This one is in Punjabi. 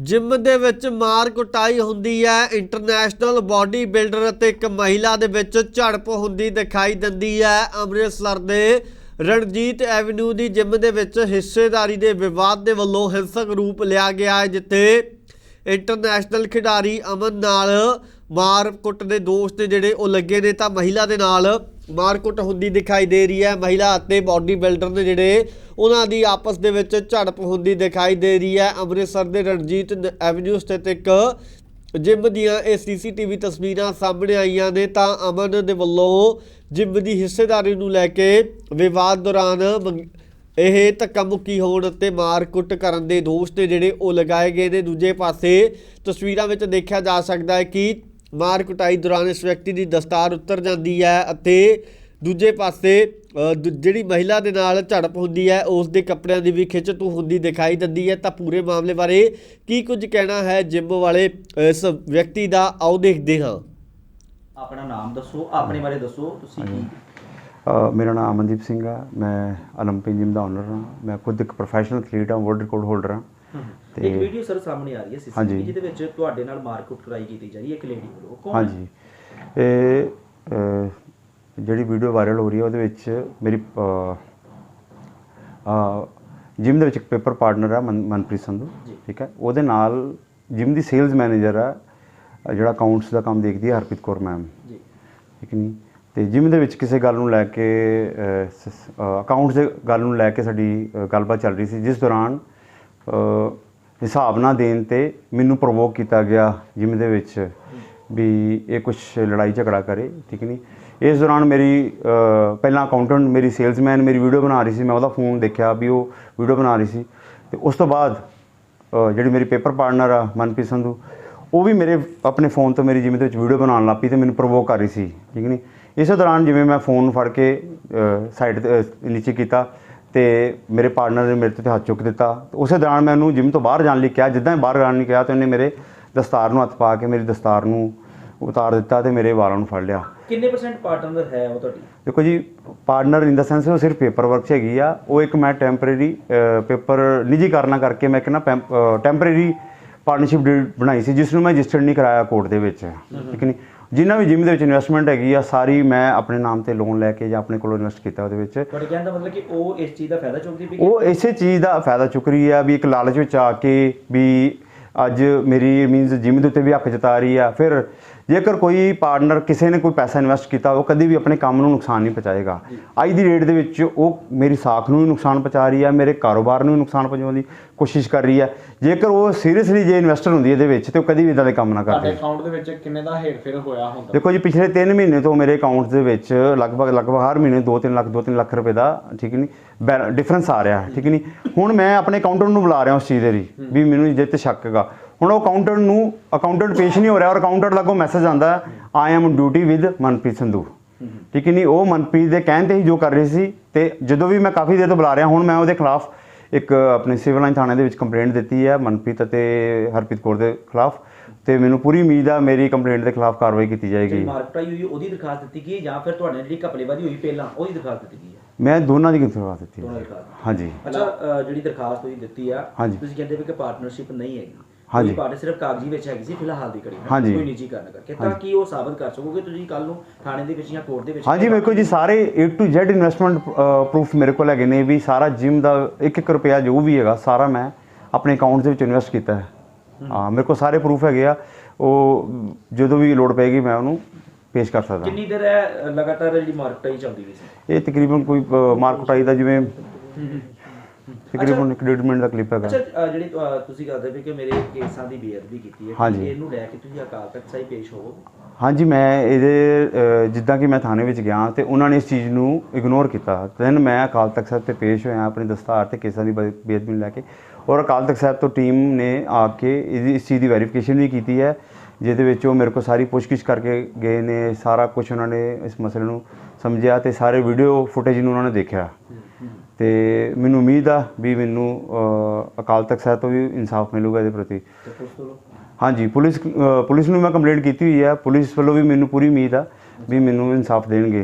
ਜਿਮ ਦੇ ਵਿੱਚ ਮਾਰ ਕੁਟਾਈ ਹੁੰਦੀ ਹੈ ਇੰਟਰਨੈਸ਼ਨਲ ਬਾਡੀ ਬਿਲਡਰ ਅਤੇ ਇੱਕ ਮਹਿਲਾ ਦੇ ਵਿੱਚ ਝੜਪ ਹੁੰਦੀ ਦਿਖਾਈ ਦਿੰਦੀ ਹੈ। ਅੰਮ੍ਰਿਤਸਰ ਦੇ ਰਣਜੀਤ ਐਵਨਿਊ ਦੀ ਜਿਮ ਦੇ ਵਿੱਚ ਹਿੱਸੇਦਾਰੀ ਦੇ ਵਿਵਾਦ ਦੇ ਵੱਲੋਂ ਹਿੰਸਕ ਰੂਪ ਲਿਆ ਗਿਆ ਹੈ, ਜਿੱਥੇ ਇੰਟਰਨੈਸ਼ਨਲ ਖਿਡਾਰੀ ਅਮਨ ਨਾਲ ਮਾਰਕੁੱਟ ਦੇ ਦੋਸ਼ ਨੇ ਜਿਹੜੇ ਉਹ ਲੱਗੇ ਨੇ, ਤਾਂ ਮਹਿਲਾ ਦੇ ਨਾਲ ਮਾਰਕੁੱਟ ਹੁੰਦੀ ਦਿਖਾਈ ਦੇ ਰਹੀ ਹੈ। ਮਹਿਲਾ ਅਤੇ ਬਾਡੀ ਬਿਲਡਰ ਨੇ ਜਿਹੜੇ ਉਹਨਾਂ ਦੀ ਆਪਸ ਦੇ ਵਿੱਚ ਝੜਪ ਹੁੰਦੀ ਦਿਖਾਈ ਦੇ ਰਹੀ ਹੈ। ਅੰਮ੍ਰਿਤਸਰ ਦੇ ਰਣਜੀਤ ਨ- ਐਵਨਿਊ ਸਥਿਤ ਇੱਕ ਜਿਮ ਦੀਆਂ ਇਹ ਸੀਸੀਟੀਵੀ ਤਸਵੀਰਾਂ ਸਾਹਮਣੇ ਆਈਆਂ ਨੇ। ਤਾਂ ਅਮਨ ਦੇ ਵੱਲੋਂ ਜਿਮ ਦੀ ਹਿੱਸੇਦਾਰੀ ਨੂੰ ਲੈ ਕੇ ਵਿਵਾਦ ਦੌਰਾਨ ਮੰਗ- ਇਹ ਧੱਕਾ ਮੁੱਕੀ ਹੋਣ ਅਤੇ ਮਾਰ-ਕੁੱਟ ਕਰਨ ਦੇ ਦੋਸ਼ ਨੇ ਜਿਹੜੇ ਉਹ ਲਗਾਏ ਗਏ ਨੇ। ਦੂਜੇ ਪਾਸੇ ਤਸਵੀਰਾਂ ਵਿੱਚ ਦੇਖਿਆ ਜਾ ਸਕਦਾ ਹੈ ਕਿ ਮਾਰ ਕੁਟਾਈ ਦੌਰਾਨ ਇਸ ਵਿਅਕਤੀ ਦੀ ਦਸਤਾਰ ਉੱਤਰ ਜਾਂਦੀ ਹੈ ਅਤੇ ਦੂਜੇ ਪਾਸੇ ਅ, ਦੂ- ਜਿਹੜੀ ਮਹਿਲਾ ਦੇ ਨਾਲ ਝੜਪ ਹੁੰਦੀ ਹੈ ਉਸ ਦੇ ਕੱਪੜਿਆਂ ਦੀ ਵੀ ਖਿੱਚ ਤੂ ਹੁੰਦੀ ਦਿਖਾਈ ਦਿੰਦੀ ਹੈ ਤਾਂ ਪੂਰੇ ਮਾਮਲੇ ਬਾਰੇ ਕੀ ਕੁਝ ਕਹਿਣਾ ਹੈ ਜਿਮ ਵਾਲੇ ਇਸ ਵਿਅਕਤੀ ਦਾ ਆਓ ਦੇਖਦੇ ਹਾਂ ਆਪਣਾ ਨਾਮ ਦੱਸੋ ਆਪਣੇ ਬਾਰੇ ਦੱਸੋ ਤੁਸੀਂ ਕੀ ਅ, ਮੇਰਾ ਨਾਮ ਅਮਨਦੀਪ ਸਿੰਘ ਆ ਮੈਂ 올림픽 ਜਿਮ ਦਾ ਓਨਰ ਹਾਂ ਮੈਂ ਖੁਦ ਇੱਕ ਪ੍ਰੋਫੈਸ਼ਨਲ ਐਥਲੀਟ ਹਾਂ ਵਰਲਡ ਰਿਕਾਰਡ ਹੋਲਡਰ ਹਾਂ ਇੱਕ ਤੇ ਵੀਡੀਓ ਸਰ ਸਾਹਮਣੇ ਆ ਰਹੀ ਹੈ ਸੀਸੀਟੀਵੀ। ਜਿਹਦੇ ਵਿੱਚ ਤੁਹਾਡੇ ਨਾਲ ਮਾਰਕੁੱਟ ਕਰਾਈ ਕੀਤੀ ਜਾ ਰਹੀ ਹੈ ਇੱਕ ਲੇਡੀ ਵੱਲੋਂ। ਕੌਣ? ਹਾਂਜੀ। ਇਹ ਜਿਹੜੀ ਵੀਡੀਓ ਵਾਇਰਲ ਹੋ ਰਹੀ ਹੈ ਉਹਦੇ ਵਿੱਚ ਮੇਰੀ ਜਿਮ ਦੇ ਵਿੱਚ ਇੱਕ ਪੇਪਰ ਪਾਰਟਨਰ ਆ ਮਨ- ਮਨਪ੍ਰੀਤ ਸੰਧੂ। ਠੀਕ ਹੈ? ਉਹਦੇ ਨਾਲ ਜਿਮ ਦੀ ਸੇਲਸ ਮੈਨੇਜਰ ਆ ਜਿਹੜਾ ਅਕਾਊਂਟਸ ਦਾ ਕੰਮ ਦੇਖਦੀ ਹੈ ਹਰਪ੍ਰੀਤ ਕੌਰ ਮੈਮ ਜੀ। ਠੀਕ ਨਹੀਂ? ਤੇ ਜਿਮ ਦੇ ਵਿੱਚ ਕਿਸੇ ਗੱਲ ਨੂੰ ਲੈ ਕੇ ਅਕਾਊਂਟਸ ਦੇ ਗੱਲ ਨੂੰ ਲੈ ਕੇ ਸਾਡੀ ਗੱਲਬਾਤ ਚੱਲ ਰਹੀ ਸੀ ਜਿਸ ਦੌਰਾਨ ਹਿਸਾਬ ਨਾ ਦੇਣ ਤੇ ਮੈਨੂੰ ਪ੍ਰੋਵੋਕ ਕੀਤਾ ਗਿਆ ਜਿਮ ਦੇ ਵਿੱਚ ਵੀ ਇਹ ਕੁਝ ਲੜਾਈ ਝਗੜਾ ਕਰੇ, ਠੀਕ ਨਹੀਂ ਇਸ ਦੌਰਾਨ ਮੇਰੀ ਪਹਿਲਾਂ ਅਕਾਊਂਟੈਂਟ ਮੇਰੀ ਸੇਲਸਮੈਨ ਮੇਰੀ ਵੀਡੀਓ ਬਣਾ ਰਹੀ ਸੀ, ਮੈਂ ਉਹਦਾ ਫੋਨ ਦੇਖਿਆ ਵੀ ਉਹ ਵੀਡੀਓ ਬਣਾ ਰਹੀ ਸੀ। ਤੇ ਉਸ ਤੋਂ ਬਾਅਦ ਜਿਹੜੀ ਮੇਰੀ ਪੇਪਰ ਪਾਰਟਨਰ ਆ, ਮਨਪ੍ਰੀਤ ਸੰਧੂ, ਉਹ ਵੀ ਮੇਰੇ ਆਪਣੇ ਫੋਨ ਤੋਂ ਮੇਰੀ ਜਿਮ ਦੇ ਵਿੱਚ ਵੀਡੀਓ ਬਣਾਉਣ ਲੱਗ ਪਈ ਤੇ ਮੈਨੂੰ ਪ੍ਰੋਵੋਕ ਕਰ ਰਹੀ ਸੀ, ਠੀਕ ਨਹੀਂ ਇਸੇ ਦੌਰਾਨ ਜਿਵੇਂ ਮੈਂ ਫੋਨ ਫੜ ਕੇ ਸਾਈਡ ਤੇ ਨੀਚੇ ਕੀਤਾ ਤੇ ਮੇਰੇ ਪਾਰਟਨਰ ਨੇ ਮੇਰੇ ਤੇ ਹੱਥ ਚੁੱਕ ਦਿੱਤਾ। ਉਸੇ ਦੌਰਾਨ ਮੈਂ ਉਹਨੂੰ ਜਿਮ ਤੋਂ ਬਾਹਰ ਜਾਣ ਲਈ ਕਿਹਾ ਜਿੱਦਾਂ ਹੀ ਬਾਹਰ ਜਾਣ ਲਈ ਕਿਹਾ ਤੇ ਉਹਨੇ ਮੇਰੇ ਦਸਤਾਰ ਨੂੰ ਹੱਥ ਪਾ ਕੇ ਮੇਰੀ ਦਸਤਾਰ ਨੂੰ ਉਤਾਰ ਦਿੱਤਾ ਤੇ ਮੇਰੇ ਵਾਲਾਂ ਨੂੰ ਫੜ ਲਿਆ। ਕਿੰਨੇ ਪਰਸੈਂਟ ਪਾਰਟਨਰ ਹੈ ਉਹ ਤੁਹਾਡੀ? ਦੇਖੋ ਜੀ ਪਾਰਟਨਰ ਇਨ ਦਾ ਸੈਂਸ ਉਹ ਸਿਰਫ ਪੇਪਰ ਵਰਕ 'ਚ ਹੈਗੀ ਆ। ਉਹ ਇੱਕ ਮੈਂ ਟੈਂਪਰੇਰੀ ਪੇਪਰ ਨਿੱਜੀਕਰਨਾ ਕਰਕੇ ਮੈਂ ਇੱਕ ਨਾ ਟੈਂਪਰੇਰੀ ਪਾਰਟਨਰਸ਼ਿਪ ਬਣਾਈ ਸੀ ਜਿਸ ਨੂੰ ਮੈਂ ਰਜਿਸਟਰਡ ਨਹੀਂ ਕਰਾਇਆ ਕੋਰਟ ਦੇ ਵਿੱਚ। ਠੀਕ ਨਹੀਂ ਜਿੰਨਾ ਵੀ ਜਿਮ ਦੇ ਵਿੱਚ ਇਨਵੈਸਟਮੈਂਟ ਹੈਗੀ ਆ ਸਾਰੀ ਮੈਂ ਆਪਣੇ ਨਾਮ ਤੇ ਲੋਨ ਲੈ ਕੇ ਜਾਂ ਆਪਣੇ ਕੋਲੋਂ ਇਨਵੈਸਟ ਕੀਤਾ ਉਹਦੇ ਵਿੱਚ। ਤੁਹਾਡੇ ਕਹਿਣ ਦਾ ਮਤਲਬ ਕਿ ਉਹ ਇਸ ਚੀਜ਼ ਦਾ ਫਾਇਦਾ ਚੁੱਕਦੀ ਪਈ ਉਹ ਇਸੇ ਚੀਜ਼ ਦਾ ਫਾਇਦਾ ਚੁੱਕ ਰਹੀ ਆ ਵੀ ਇੱਕ ਲਾਲਚ ਵਿੱਚ ਆ ਕੇ ਵੀ ਅੱਜ ਮੇਰੀ ਮੀਨਸ ਜਿਮ ਦੇ ਉੱਤੇ ਵੀ ਹੱਕ ਜਤਾ ਰਹੀ ਆ ਫਿਰ ਜੇਕਰ ਕੋਈ ਪਾਰਟਨਰ ਕਿਸੇ ਨੇ ਕੋਈ ਪੈਸਾ ਇਨਵੈਸਟ ਕੀਤਾ ਉਹ ਕਦੀ ਵੀ ਆਪਣੇ ਕੰਮ ਨੂੰ ਨੁਕਸਾਨ ਨਹੀਂ ਪਹੁੰਚਾਏਗਾ। ਅੱਜ ਦੀ ਡੇਟ ਦੇ ਵਿੱਚ ਉਹ ਮੇਰੀ ਸਾਖ ਨੂੰ ਵੀ ਨੁਕਸਾਨ ਪਹੁੰਚਾ ਰਹੀ ਆ ਮੇਰੇ ਕਾਰੋਬਾਰ ਨੂੰ ਵੀ ਨੁਕਸਾਨ ਪਹੁੰਚਾਉਣ ਦੀ ਕੋਸ਼ਿਸ਼ ਕਰ ਰਹੀ ਆ ਜੇਕਰ ਉਹ ਸੀਰੀਅਸਲੀ ਜੇ ਇਨਵੈਸਟਰ ਹੁੰਦੀ ਇਹਦੇ ਵਿੱਚ ਤੇ ਉਹ ਕਦੀ ਵੀ ਇਦਾਂ ਦੇ ਕੰਮ ਨਾ ਕਰਦੇ। ਅਕਾਊਂਟ ਦੇ ਵਿੱਚ ਕਿੰਨੇ ਦਾ ਹੇਰਫੇਰ ਹੋਇਆ ਹੁੰਦਾ? ਦੇਖੋ ਜੀ ਪਿਛਲੇ 3 ਮਹੀਨੇ ਤੋਂ ਮੇਰੇ ਅਕਾਊਂਟ ਦੇ ਵਿੱਚ ਲਗਭਗ ਲਗਭਗ ਹਰ ਮਹੀਨੇ 2-3 ਲੱਖ 2-3 ਲੱਖ ਰੁਪਏ ਦਾ ਠੀਕ ਨਹੀਂ ਡਿਫਰੈਂਸ ਆ ਰਿਹਾ ਠੀਕ ਨਹੀਂ। ਹੁਣ ਮੈਂ ਆਪਣੇ ਅਕਾਊਂਟੈਂਟ ਨੂੰ ਬੁਲਾ ਰਿਹਾ ਉਸ ਚੀਜ਼ ਦੇ ਲਈ ਵੀ ਮੈਨੂੰ ਜਿੱਤ ਸ਼ੱਕ ਹੈਗਾ। ਹੁਣ ਉਹ ਅਕਾਊਂਟੈਂਟ ਨੂੰ ਅਕਾਊਂਟੈਂਟ ਪੇਸ਼ ਨਹੀਂ ਹੋ ਰਿਹਾ ਔਰ ਅਕਾਊਂਟੈਂਟ ਲੱਗੋ ਮੈਸੇਜ ਆਂਦਾ I am duty with Manpreet Sandhu. ਠੀਕ ਨਹੀਂ ਉਹ ਮਨਪ੍ਰੀਤ ਦੇ ਕਹਿਣ ਤੇ ਹੀ ਜੋ ਕਰ ਰਹੀ ਸੀ ਤੇ ਜਦੋਂ ਵੀ ਮੈਂ ਕਾਫੀ ਦੇਰ ਤੋਂ ਬੁਲਾ ਰਿਹਾ ਹੁਣ ਮੈਂ ਉਹਦੇ ਖਿਲਾਫ ਇੱਕ ਆਪਣੇ ਸਿਵਲ ਲਾਈਨ ਥਾਣੇ ਦੇ ਵਿੱਚ ਕੰਪਲੇਂਟ ਦਿੱਤੀ ਹੈ ਮਨਪ੍ਰੀਤ ਅਤੇ ਹਰਪ੍ਰੀਤ ਕੌਰ ਦੇ ਖਿਲਾਫ ਤੇ ਮੈਨੂੰ ਪੂਰੀ ਉਮੀਦ ਆ ਮੇਰੀ ਕੰਪਲੇਂਟ ਦੇ ਖਿਲਾਫ ਕਾਰਵਾਈ ਕੀਤੀ ਜਾਏਗੀ। ਮਾਰਕੁੱਟ ਹੋਈ ਉਹਦੀ ਦਰਖਾਸਤ ਦਿੱਤੀ ਗਈ ਹੈ ਜਾਂ ਫਿਰ ਤੁਹਾਡੇ ਨਾਲ ਜਿਹੜੀ ਘਪਲੇਬਾਜ਼ੀ ਹੋਈ ਪਹਿਲਾਂ ਉਹਦੀ ਦਰਖਾਸਤ ਦਿੱਤੀ ਗਈ ਹੈ? ਮੈਂ ਦੋਨਾਂ ਦੀ ਕਿਰਪਾ ਦਿੱਤੀ ਦਰਖਾਸਤ। ਹਾਂਜੀ। ਅੱਛਾ ਜਿਹੜੀ ਦਰਖਾਸਤ ਤੁਸੀਂ ਦਿੱਤੀ ਆ। ਤੁਸੀਂ ਕਹਿੰਦੇ ਵੀ ਕਿ ਪਾਰਟਨਰਸ਼ਿਪ ਨਹੀਂ ਹੈਗੀ। ਹਾਂਜੀ। ਪਾਰਟਨਰ ਸਿਰਫ ਕਾਗਜ਼ੀ ਵਿੱਚ ਹੈਗੀ ਸੀ ਫਿਲਹਾਲ ਦੀ ਨਾਲ, ਹਾਂਜੀ। ਕੋਈ ਨਿੱਜੀ ਕਾਰਨ ਕਰਕੇ ਤਾਂ ਕੀ ਉਹ ਸਾਬਤ ਕਰ ਸਕੋਗੇ ਤੁਸੀਂ ਕੱਲ ਨੂੰ ਥਾਣੇ ਦੇ ਵਿੱਚ ਜਾਂ ਕੋਰਟ ਦੇ ਵਿੱਚ? ਹਾਂਜੀ ਮੇਰੇ ਕੋਲ ਜੀ ਸਾਰੇ A to Z investment proof ਮੇਰੇ ਕੋਲ ਹੈਗੇ ਨੇ ਵੀ ਸਾਰਾ ਜਿਮ ਦਾ 1-1 ਰੁਪਿਆ ਜੋ ਵੀ ਹੈਗਾ ਸਾਰਾ ਮੈਂ ਆਪਣੇ ਅਕਾਊਂਟ ਦੇ ਵਿੱਚ ਇਨਵੈਸਟ ਕੀਤਾ ਹੈ। ਹਾਂ। ਮੇਰੇ ਕੋਲ ਸਾਰੇ ਪ੍ਰੂਫ ਹੈਗੇ ਆ ਉਹ ਜਦੋਂ ਵੀ ਲੋੜ ਪਏਗੀ ਮੈਂ ਉਹਨੂੰ ਪੇਸ਼ ਕਰ ਸਕਦਾ। ਕਿੰਨੀ ਦੇਰ ਹੈ ਲਗਾਤਾਰ ਜਿਹੜੀ ਮਾਰਕੁੱਟ ਚੱਲਦੀ ਰਹੀ ਸੀ? ਇਹ ਤਕਰੀਬਨ ਕੋਈ ਮਾਰਕਟ ਆਈ ਦਾ ਜਿਵੇਂ ਤਕਰੀਬਨ 1.5 ਮਿੰਟ ਦਾ ਕਲਿੱਪ ਹੈਗਾ। ਅੱਛਾ ਅ, ਜਿਹੜੀ ਅ, ਤੁਸੀਂ ਕਰਦੇ ਪਏ ਕਿ ਮੇਰੇ ਕੇਸਾਂ ਦੀ ਬੇਅਦਬੀ ਕੀਤੀ ਹੈ ਕੀ ਹਾਂਜੀ। ਇਹਨੂੰ ਲੈ ਕੇ ਤੁਸੀਂ ਅਕਾਲ ਤਖਤ ਸਾਹਿਬ ਪੇਸ਼ ਹੋਵੋਗੇ? ਹਾਂਜੀ ਮੈਂ ਇਹਦੇ ਅ, ਜਿੱਦਾਂ ਕਿ ਮੈਂ ਥਾਣੇ ਵਿੱਚ ਗਿਆ ਤੇ ਉਹਨਾਂ ਨੇ ਇਸ ਚੀਜ਼ ਨੂੰ ਇਗਨੋਰ ਕੀਤਾ। ਦੈਨ ਮੈਂ ਅਕਾਲ ਤਖਤ ਸਾਹਿਬ ਤੇ ਪੇਸ਼ ਹੋਇਆ ਆਪਣੀ ਦਸਤਾਰ ਤੇ ਕੇਸਾਂ ਦੀ ਬੇ- ਬੇਅਦਬੀ ਨੂੰ ਲੈ ਕੇ। ਔਰ ਅਕਾਲ ਤਖਤ ਸਾਹਿਬ ਤੋਂ ਟੀਮ ਨੇ ਆ ਕੇ ਇਹਦੀ ਇਸ ਚੀਜ਼ ਦੀ ਵੈਰੀਫਿਕੇਸ਼ਨ ਵੀ ਕੀਤੀ ਹੈ ਜਿਹਦੇ ਵਿੱਚ ਉਹ ਮੇਰੇ ਕੋਲ ਸਾਰੀ ਪੁੱਛਗਿੱਛ ਕਰਕੇ ਗਏ ਨੇ ਸਾਰਾ ਕੁਝ ਉਹਨਾਂ ਨੇ ਇਸ ਮਸਲੇ ਨੂੰ ਸਮਝਿਆ ਤੇ ਸਾਰੇ ਵੀਡੀਓ ਫੁਟੇਜ ਨੂੰ ਉਹਨਾਂ ਨੇ ਦੇਖਿਆ। ਤੇ ਮੈਨੂੰ ਉਮੀਦ ਆ ਵੀ ਮੈਨੂੰ ਅਕਾਲ ਤਖਤ ਸਾਹਿਬ ਤੋਂ ਵੀ ਇਨਸਾਫ ਮਿਲੂਗਾ ਇਹਦੇ ਪ੍ਰਤੀ। ਹਾਂਜੀ ਪੁਲਿਸ ਪੁਲਿਸ ਨੂੰ ਮੈਂ ਕੰਪਲੇਂਟ ਕੀਤੀ ਹੋਈ ਹੈ ਪੁਲਿਸ ਵੱਲੋਂ ਵੀ ਮੈਨੂੰ ਪੂਰੀ ਉਮੀਦ ਆ ਵੀ ਮੈਨੂੰ ਇਨਸਾਫ ਦੇਣਗੇ।